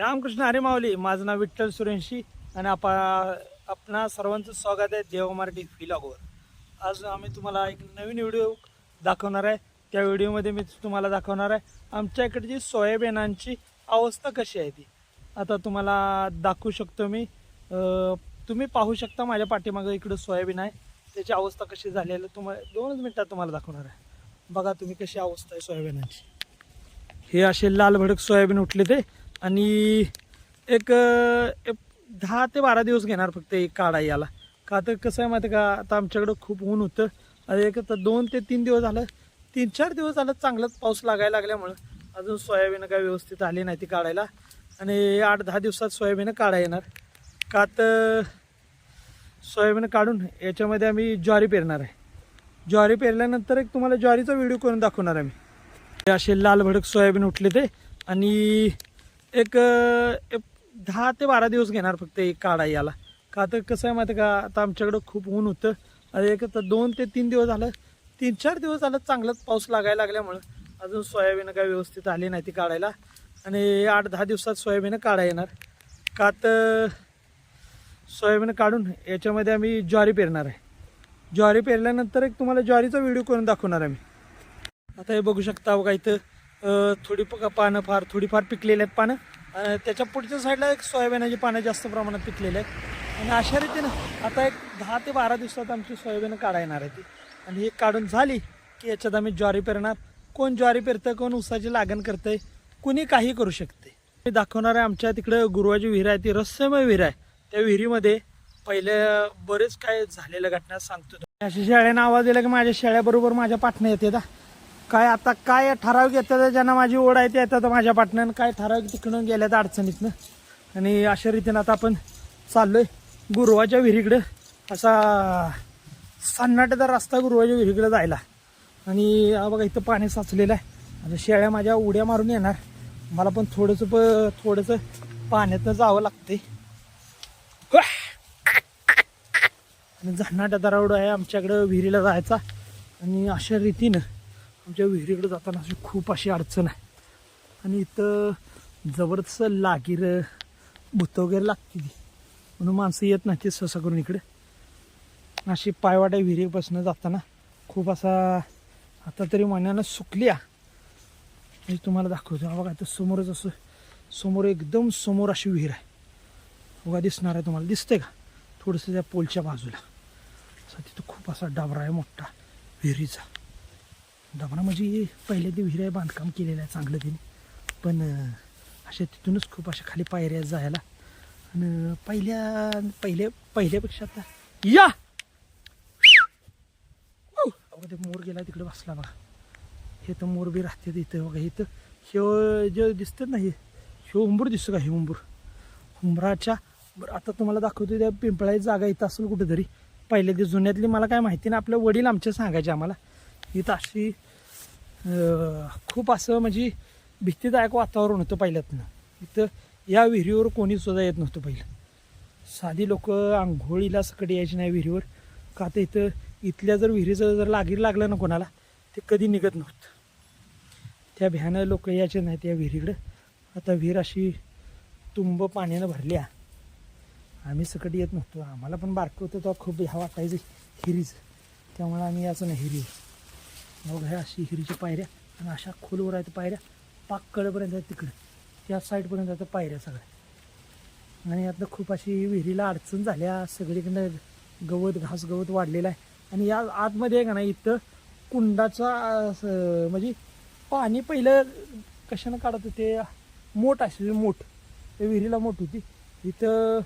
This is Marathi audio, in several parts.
रामकृष्ण हरी माऊली माझं नाव विठ्ठल सुरेंशी आणि आपा आपणा सर्वांचं स्वागत आहे देव मराठी फिलॉगवर आज आम्ही तुम्हाला एक नवीन व्हिडिओ दाखवणार आहे. त्या व्हिडिओमध्ये मी तुम्हाला दाखवणार आहे. आमच्या इकडची सोयाबीनांची अवस्था कशी आहे ती. आता तुम्हाला दाखवू शकतो मी. तुम्ही पाहू शकता माझ्या पाठीमागं इकडं सोयाबीन आहे. त्याची अवस्था कशी झालेली आहे तुम्हाला दोनच मिनटात तुम्हाला दाखवणार आहे. बघा तुम्ही कशी अवस्था आहे सोयाबीनांची. हे असे लाल भडक सोयाबीन उठले ते. आणि एक एक दहा ते बारा दिवस घेणार फक्त एक काढा याला. का तर कसं आहे माहिती आहे का? आता आमच्याकडं खूप ऊन होतं. आणि एक तर दोन ते तीन दिवस झालं तीन चार दिवस झालं चांगलाच पाऊस लागायला लागल्यामुळं अजून सोयाबीन काय व्यवस्थित आली नाही ती काढायला. आणि आठ दहा दिवसात सोयाबीन काढा येणार. का तर सोयाबीन काढून याच्यामध्ये आम्ही ज्वारी पेरणार आहे. ज्वारी पेरल्यानंतर एक तुम्हाला ज्वारीचा व्हिडिओ करून दाखवणार आहे मी. असे लाल भडक सोयाबीन उठले ते. आणि एक एक दहा ते बारा दिवस घेणार फक्त एक काढा याला. का तर कसं आहे माहिती आहे का? आता आमच्याकडं खूप ऊन होतं. आणि एक आता दोन ते तीन दिवस झालं. तीन चार दिवस झालं चांगलाच पाऊस लागायला लागल्यामुळं. अजून सोयाबीन काय व्यवस्थित आली नाही ती काढायला. आणि आठ दहा दिवसात सोयाबीन काढा येणार. का तर सोयाबीन काढून याच्यामध्ये आम्ही ज्वारी पेरणार आहे. ज्वारी पेरल्यानंतर एक तुम्हाला ज्वारीचा व्हिडिओ करून दाखवणार आहे मी. आता हे बघू शकता बघा इथं. थोडी प- पानं फार थोडीफार पिकलेली आहेत पानं. आणि त्याच्या पुढच्या साईडला एक सोयाबीनाची पानं जास्त प्रमाणात पिकलेली आहेत. आणि अशा रीतीनं आता एक दहा ते बारा दिवसात आमची सोयाबीन काढा येणार आहे ती. आणि ही काढून झाली की याच्यात आम्ही ज्वारी पेरणार. कोण ज्वारी पेरतं कोण उसाची लागण करतंय कुणी काही करू शकते मी दाखवणार आहे आमच्या तिकडं गुरुवाची विहीर आहे ती रस्यमय विहीर आहे. त्या विहिरीमध्ये पहिले बरेच काय झालेल्या घटना सांगतो. अशा शेळ्यानं आवाज दिला की माझ्या शेळ्याबरोबर माझ्या पाटणं येते काय आता काय ठराविक येतात ज्यांना माझी ओढ आहे ते येतात माझ्या पाटण्यानं काय ठराविक तिकडून गेल्यात अडचणीतनं. आणि अशा रीतीनं आता आपण चाललोय गुरुवाच्या विहिरीकडं. असा सन्नाटेचा रस्ता गुरुवाच्या विहिरीकडं जायला. आणि बघा इथं पाणी साचलेलं आहे. आता शेळ्या माझ्या उड्या मारून येणार. मला पण थोडंसं प थोडंसं पाण्यातनं जावं लागते आणि झन्नाट्या दरावडं आहे आमच्याकडं विहिरीला जायचा. आणि अशा रीतीनं आमच्या विहिरीकडे जाताना अशी खूप अशी अडचण आहे. आणि इथं जबरदस्त लागीर भुतं वगैरे लागते ती. म्हणून माणसं येत नाही ते सहसा करून इकडे. अशी पायवाट्या विहिरीपासून जाताना खूप असा आता तरी मनानं सुकली आहे तुम्हाला दाखवतो. बघा इथं समोरच असं समोर एकदम समोर अशी विहीर आहे. बघा दिसणार आहे तुम्हाला. दिसतंय का? थोडंसं त्या पोलच्या बाजूला. असा तिथं खूप असा डबरा आहे मोठा विहिरीचा. दमणा म्हणजे पहिले दिवशी बांधकाम केलेलं आहे चांगलं तिने. पण अशा तिथूनच खूप अशा खाली पायऱ्या जायला. आणि पहिल्या पहिल्या पहिल्यापेक्षा आता या! ते मोर गेला तिकडे बसला बघा. हे तर मोर बी राहते इथं बघा इथं हे जे दिसतात ना हे ह्यो उंबूर दिसतो का हे उंबूर? उंबराच्या बरं आता तुम्हाला दाखवतो त्या पिंपळाची जागा इथं असेल कुठेतरी. पहिल्या दिवस जुन्यातली मला काय माहिती नाही आपले वडील आमचे सांगायचे आम्हाला. इथं अशी खूप असं म्हणजे भीतीदायक वातावरण होतं पहिल्यातनं. इथं या विहिरीवर कोणी सुद्धा येत नव्हतं पहिलं. साधी लोक आंघोळीला सकट यायची नाही विहिरीवर. का तर इथं इथल्या जर विहिरीचं जर लागीर लागलं ना कोणाला ते कधी निघत नव्हतं. त्या भ्यानं लोक यायचे नाहीत या विहिरीकडं. आता विहीर अशी तुंब पाण्यानं भरली आहे आम्ही सकट येत नव्हतो. आम्हाला पण बारकं होतं तेव्हा खूप ह्या वाटायचं हिरीचं. त्यामुळे आम्ही याचं नाही हिरीवर. मग ह्या अशी हिरीच्या पायऱ्या आणि अशा खोलवर आहेत पायऱ्या. पाककडेपर्यंत आहेत तिकडं. त्या साईडपर्यंत आहेत पायऱ्या सगळ्या. आणि यातनं खूप अशी विहिरीला अडचण झाल्या. सगळीकडनं गवत घास गवत वाढलेलं आहे. आणि या आतमध्ये आहे का नाही इथं कुंडाचा असं म्हणजे पाणी पहिलं कशानं काढत होते? मोठ असेल मोठ. ते विहिरीला मोठ होती. इथं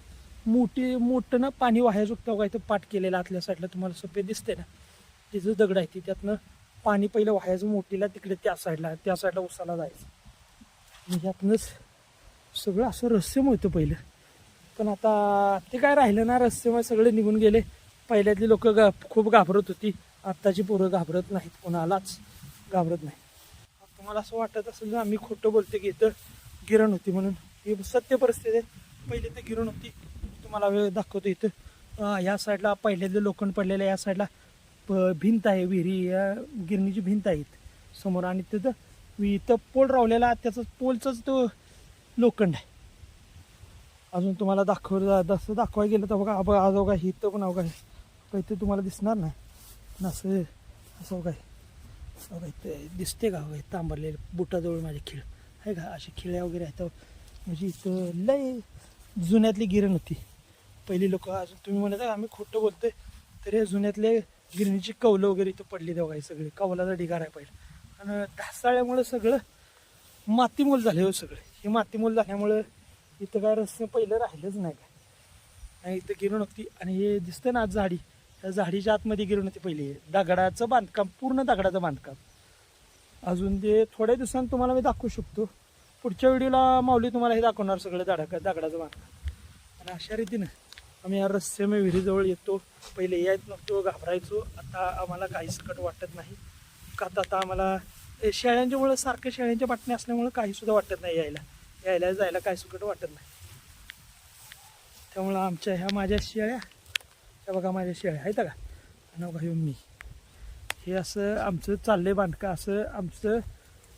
मोठी मोठं पाणी वाहायचं होतं का इथं पाठ केलेलं आतल्या साईडला. तुम्हाला सोपे दिसते ना? तिथं दगड आहे ती त्यातनं पाणी पहिलं व्हायचं मोठीला तिकडे त्या साईडला त्या साईडला उसाला जायचं. म्हणजे यातनंच सगळं असं रहस्यम होतं पहिलं. पण आता ते काय राहिलं ना रहस्यमय सगळे निघून गेले. पहिल्यातली लोक गा खूप घाबरत होती. आत्ताची पोरं घाबरत नाहीत कोणालाच घाबरत नाही. तुम्हाला असं वाटत असेल ना आम्ही खोटं बोलते की इथं गिरण होती म्हणून. ही सत्य परिस्थिती आहे. पहिले तर गिरण होती. तुम्हाला वेळ दाखवतो इथं. या साईडला पहिल्यातले लोखंड पडलेलं या साईडला भिंत आहे विहिरी या गिरणीची भिंत आहे समोर. आणि तिथं इथं पोल रावलेला त्याचं पोलचाच तो लोखंड आहे. अजून तुम्हाला दाखव जसं दाखवायला गेलं तर बघा बघा आज बघा इथं पण अवघा आहे. इथं तुम्हाला दिसणार नाही पण असं असं बघा बघा इथे दिसते का? बघा तांबरलेले बुटाजवळ माझे खिळ. आहे का? असे खिळ्या वगैरे आहेत. म्हणजे इथं लय जुन्यातली गिरण होती. पहिली लोक अजून तुम्ही म्हणत आहे आम्ही खोटं बोलतोय तर हे जुन्यातले गिरणीची कौलं वगैरे इथं पडली तेव्हा सगळी. कवलाचा ढिगार आहे पहिला. आणि ढासाळ्यामुळं सगळं मातीमूल झाले हो सगळे. हे मातीमोल झाल्यामुळं इथं काय रस्ते पहिलं राहिलंच नाही काय. आणि इथं गिरण होती आणि हे दिसतं ना आज झाडी. त्या झाडीच्या आतमध्ये गिरण होती पहिली. दगडाचं बांधकाम पूर्ण दगडाचं बांधकाम. अजून ते थोड्या दिवसांनी तुम्हाला मी दाखवू शकतो. पुढच्या व्हिडिओला माऊली तुम्हाला हे दाखवणार सगळं दगडा दगडाचं बांधकाम. आणि अशा रीतीनं आम्ही या रस्त्यामुळे विहिरीजवळ येतो. पहिले यायच नव्हतो घाबरायचो. आता आम्हाला काही सकट वाटत नाही. का आता आम्हाला शेळ्यांच्यामुळं सारख्या शेळ्यांच्या बाटण्या असल्यामुळं काहीसुद्धा वाटत नाही यायला. यायला जायला काही सुकट वाटत नाही. त्यामुळं आमच्या ह्या माझ्या शेळ्या ह्या बघा माझ्या शेळ्या आहेत का? आणि बघा हो मी? हे असं आमचं चाललं आहे बांधका असं आमचं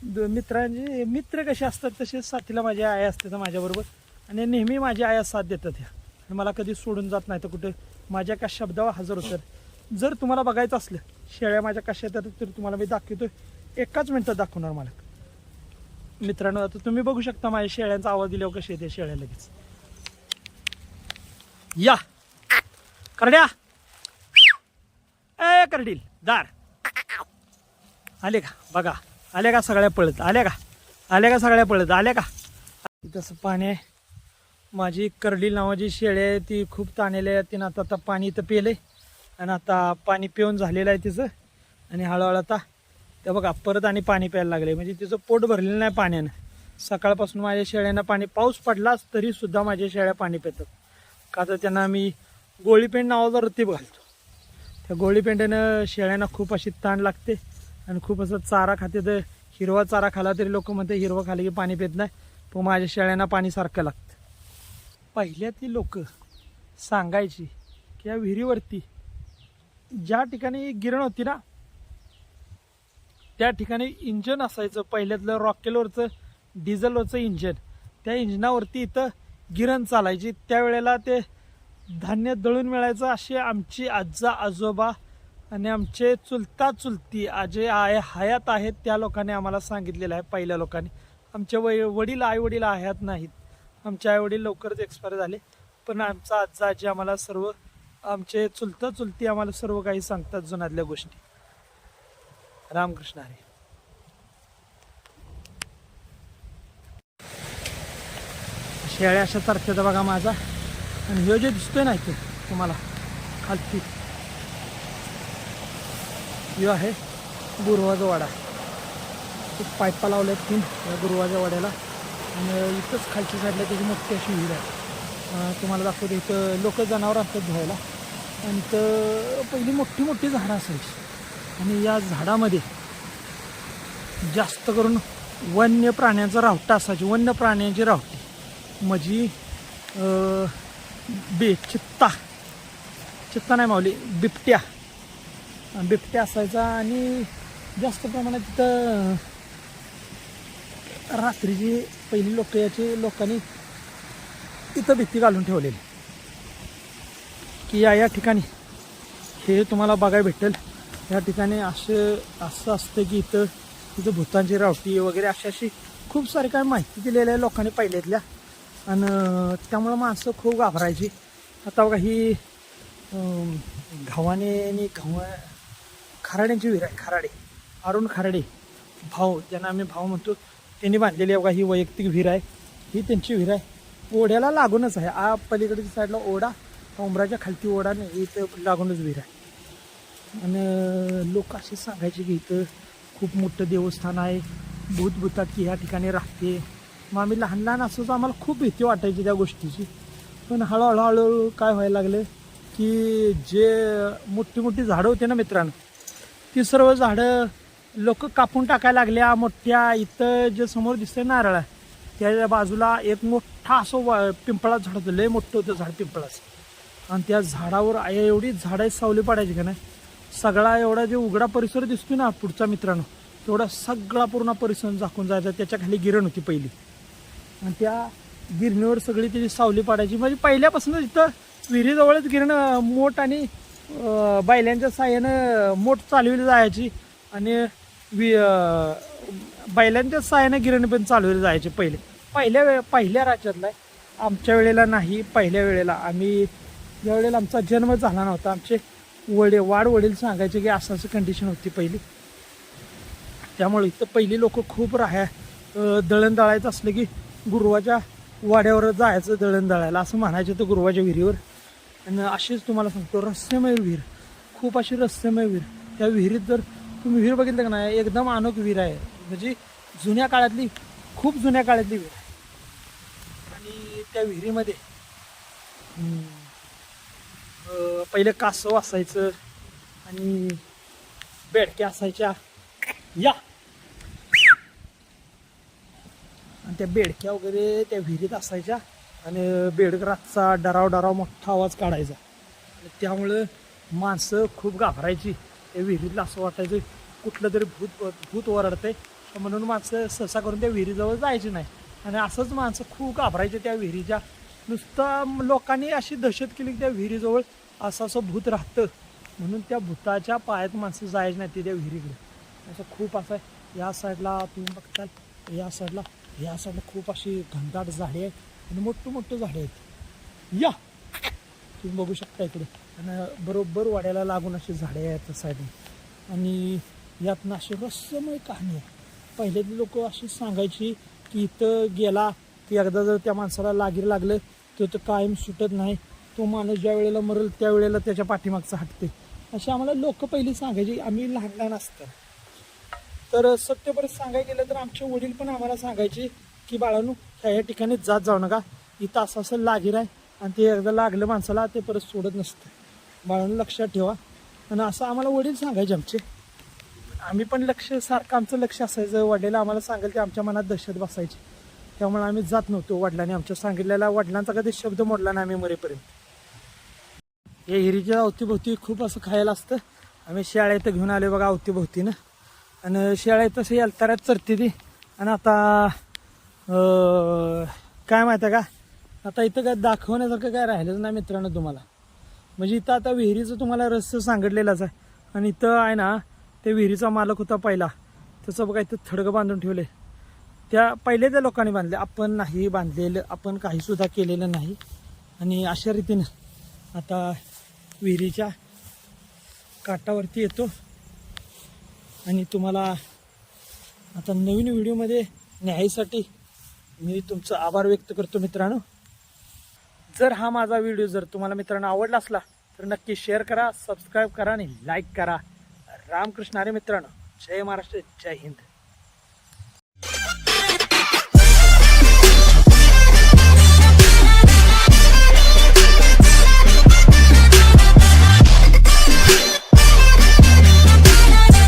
द- मित्रांचे मित्र कसे असतात तसेच साथीला माझी आया असते तर माझ्याबरोबर. आणि नेहमी माझी आया साथ देतात ह्या. आणि मला कधी सोडून जात नाही तर कुठे माझ्या एका शब्दावर हजर होतात जर तुम्हाला बघायचं असलं शेळ्या माझ्या कशा येतात तर तुम्हाला मी दाखवतो एकाच मिनटात दाखवणार मला. मित्रांनो आता तुम्ही बघू शकता माझ्या शेळ्यांचा आवाज दिल्यावर कशी येते शेळ्या लगेच. या. करड्या. ए करडील दार. आले का? बघा. आले का सगळ्या पळत? आल्या का? आल्या का सगळ्या पळत? आल्या का? तसं पाणी आहे. माझी करडी नावाची शेळी आहे ती खूप ताणलेली आहे. तिनं आता आता पाणी इथं पिलंय आणि आता पाणी पिऊन झालेलं आहे तिचं. आणि हळूहळू आता ते बघा परत आणि पाणी प्यायला लागले म्हणजे तिचं पोट भरलेलं नाही पाण्यानं. सकाळपासून माझ्या शेळ्यांना पाणी पाऊस पडलाच तरीसुद्धा माझ्या शेळ्या पाणी पितात. का तर त्यांना मी गोळीपेंड नावाचा रतीब घालतो. त्या गोळीपेंड्यानं शेळ्यांना खूप अशी ताण लागते. आणि खूप असं चारा खाते. तर हिरवा चारा खाला तरी लोक म्हणते हिरवा खाली की पाणी पित नाही. पण माझ्या शेळ्यांना पाणी सारखं लागतं. पहिल्यातली लोक सांगायची की या विहिरीवरती ज्या ठिकाणी गिरण होती ना त्या ठिकाणी इंजन असायचं. पहिल्यातलं रॉकेलवरचं डिझेलवरचं इंजन. त्या इंजनावरती इथं गिरण चालायची. त्यावेळेला ते धान्य दळून मिळायचं असे आमची आजा आजोबा आणि आमचे चुलता चुलती जे आहे हयात आहेत त्या लोकांनी आम्हाला सांगितलेलं आहे पहिल्या लोकांनी. आमचे वय वडील आई वडील हयात नाहीत. आमचे आईवडील लवकरच एक्सपायर झाले. पण आमचा आजचा आजी आम्हाला सर्व आमचे चुलतं चुलती आम्हाला सर्व काही सांगतात जुन्यातल्या गोष्टी. रामकृष्ण हरे. शेळ्या अशा तरतात बघा माझा. आणि ह्यो जे दिसतोय ना इथे तुम्हाला खालती. ह्यो आहे गुरुवाचा वाडा. खूप पायपा लावल्यात तीन या गुरुवाच्या वाड्याला. आणि इथंच खालच्या साईडला त्याची मोठी अशी विहीर आहे. तुम्हाला दाखवतो इथं लोक जनावर असतात धुवायला. आणि इथं पहिली मोठी मोठी झाडं असायची. आणि या झाडामध्ये जास्त करून वन्य प्राण्यांचा रावटा असायची. वन्य प्राण्यांची रावटी माझी म्हणजे, बे चित्ता. चित्ता नाही मावली बिबट्या. बिबट्या असायचा आणि जास्त प्रमाणात तिथं रात्रीची पहिली लोक याची लोकांनी इथं भीती घालून ठेवलेली. की या या ठिकाणी हे तुम्हाला बघायला भेटेल. या ठिकाणी असं असं असतं की इथं इथं भूतांची रावटी वगैरे अशी अशी खूप सारी काय माहिती दिलेल्या आहे लोकांनी पहिल्यातल्या. आणि त्यामुळं माणसं खूप घाबरायची. आता बघा ही घावाने आणि गव्हा खराड्यांची विहीर आहे खराडे. अरुण खराडे. भाऊ ज्यांना आम्ही भाऊ म्हणतो त्यांनी बांधलेली बघा ही वैयक्तिक विहीर आहे. ही त्यांची विहीर आहे. ओढ्याला लागूनच आहे. आ पलीकडच्या साईडला ओढा उमराच्या खालती ओढा नाही इथं लागूनच विहीर आहे. आणि लोक असे सांगायचे की इथं खूप मोठं देवस्थान आहे. भूतभूतात की ह्या ठिकाणी राहते. मग आम्ही लहान लहान असोच आम्हाला खूप भीती वाटायची त्या गोष्टीची. पण हळूहळू हळूहळू काय व्हायला लागलं की जे मोठी मोठी झाडं होती ना मित्रांनो ती सर्व झाडं लोक कापून टाकायला लागल्या मोठ्या इथं जे समोर दिसतंय नारळ आहे, त्याच्या बाजूला एक मोठा असं वा- पिंपळाचं झाड होतं लय मोठं होतं झाड पिंपळाचं. आणि त्या झाडावर आय एवढी झाडं सावली पडायची का नाही? सगळा एवढा जे उघडा परिसर दिसतो ना पुढचा मित्रांनो तेवढा सगळा पूर्ण परिसर झाकून जायचा त्याच्याखाली गिरण होती पहिली. आणि त्या गिरणीवर सगळी त्याची सावली पाडायची. म्हणजे पहिल्यापासूनच इथं विहिरीजवळच गिरणं मोठ आणि अं, बैलांच्या साह्यानं मोठ चालवली जायची. आणि वि बैलांच्या साह्यानं गिरणी पण चालवली जायचे पहिले. पहिल्या वेळे पहिल्या राज्यातला आहे. आमच्या वेळेला नाही पहिल्या वेळेला. आम्ही ज्या वेळेला आमचा जन्म झाला नव्हता आमचे वडील वाढ वडील सांगायचे की असं असं कंडिशन होती पहिली. त्यामुळे इथं पहिली लोक खूप राहा दळण दळायचं असलं की गुरुवाच्या वाड्यावर जायचं दळण दळायला असं म्हणायचं तर गुरुवाच्या विहिरीवर. आणि अशीच तुम्हाला सांगतो रहस्यमय विहीर. खूप अशी रहस्यमय विहीर. त्या विहिरीत जर तुम्ही विहीर बघितलं का नाही? एकदम अनोख विहीर आहे. म्हणजे जुन्या काळातली खूप जुन्या काळातली विहीर आहे. आणि त्या विहिरीमध्ये पहिले कासव असायचं आणि बेडक्या असायच्या. या! आणि त्या बेडक्या वगैरे त्या विहिरीत असायच्या आणि बेडकराचा डराव डराव मोठा आवाज काढायचा. त्यामुळं माणसं खूप घाबरायची. त्या विहिरीला असं वाटायचं कुठलं तरी भूत भूत ओरडते म्हणून माणसं सहसा करून त्या विहिरीजवळ जायची नाही. आणि असंच माणसं खूप घाबरायचे त्या विहिरीच्या. नुसतं लोकांनी अशी दहशत केली की त्या विहिरीजवळ असं असं भूत राहतं. म्हणून त्या भूताच्या पायात माणसं जायची नाही त्या विहिरीकडे. असं खूप असं आहे. या साईडला तुम्ही बघताल या साईडला या साईडला खूप अशी घनदाट झाडे आहेत. आणि मोठं मोठं झाडे आहेत. या! तुम्ही बघू शकता इकडे. आणि बरोबर वाड्याला लागून अशी झाडे आहेत साईडने आणि यातनं अशी रहस्यमय कहाणी आहे. पहिले लोक अशी सांगायची की इथं गेला की एकदा जर त्या माणसाला लागीर लागलं तर तो कायम सुटत नाही. तो माणूस ज्या वेळेला मरेल त्यावेळेला त्याच्या पाठीमागचं हटते. अशी आम्हाला लोक पहिली सांगायची आम्ही लहान लहान असतो तर सत्य परत सांगायला गेलं तर आमचे वडील पण आम्हाला सांगायचे की बाळानू ह्या ह्या ठिकाणी जात जाऊ नका. इथं असं असं लागीर आहे. आणि ते एकदा लागलं माणसाला ते परत सोडत नसतं. बाळांना लक्षात ठेवा. आणि असं आम्हाला वडील सांगायचे आमचे. आम्ही पण लक्ष सारखं आमचं लक्ष असायचं. वडील आम्हाला सांगाल ते आमच्या मनात दहशत बसायची. त्यामुळे आम्ही जात नव्हतो वडिलांनी आमच्या सांगितलेला वडिलांचा कधी शब्द मोडला नाही आम्ही मरेपर्यंत. या हिरीच्या अवतीभोवती खूप असं खायला असतं. आम्ही शेळ्या इथं घेऊन आलो बघा अवतीभोवतीनं. आणि शेळ्या तसं यालताऱ्यात चरते ती. आणि आता काय माहिती आहे का? आता इथं काय दाखवण्यासारखं काय राहिलंच नाही मित्रांनो तुम्हाला. म्हणजे इथं आता विहिरीचं तुम्हाला रहस्य सांगितलेलंच आहे. आणि इथं आहे ना ते विहिरीचा मालक होता पहिला. त्याचं बघा इथं थडगं बांधून ठेवले. त्या पहिले त्या लोकांनी बांधले. आपण नाही बांधलेलं आपण काहीसुद्धा केलेलं नाही. आणि अशा रीतीनं आता विहिरीच्या काठावरती येतो. आणि तुम्हाला आता नवीन व्हिडिओमध्ये न्यायसाठी मी तुमचं आभार व्यक्त करतो मित्रांनो. जर हा माझा व्हिडिओ जर तुम्हाला मित्रांनो आवडला असला तर नक्की शेअर करा सबस्क्राईब करा आणि लाईक करा. रामकृष्ण अरे मित्रांनो. जय महाराष्ट्र जय हिंद.